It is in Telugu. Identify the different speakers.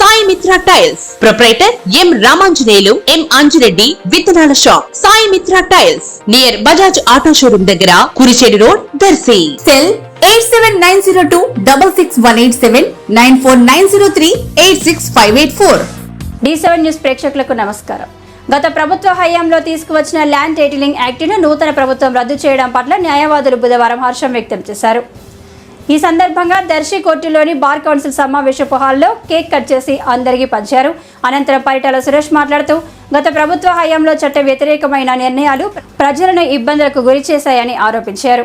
Speaker 1: Sai Mitra tiles. Proprietor M Ramanjaneyulu M Anjireddy విత్తనాల shop. Sai Mitra tiles. Near Bajaj auto showroom దగ్గర Kurichedu road Darsi.
Speaker 2: Cell eight seven nine zero two double six one eight seven nine four nine zero three eight six five eight four.
Speaker 3: D seven news ప్రేక్షకులకు నమస్కారం. గత ప్రభుత్వ హయాంలో తీసుకువచ్చిన ల్యాండ్ టైటిలింగ్ యాక్ట్ను నూతన ప్రభుత్వం రద్దు చేయడం పట్ల న్యాయవాదులు బుధవారం హర్షం వ్యక్తం చేశారు. ఈ సందర్భంగా దర్శి కోర్టులోని బార్ కౌన్సిల్ సమావేశపు హాల్లో కేక్ కట్ చేసి అందరికీ పంచారు. అనంతరం పరిటాల సురేష్ మాట్లాడుతూ గత ప్రభుత్వ హయాంలో చట్ట వ్యతిరేకమైన నిర్ణయాలు ప్రజలను ఇబ్బందులకు గురి చేశాయని ఆరోపించారు.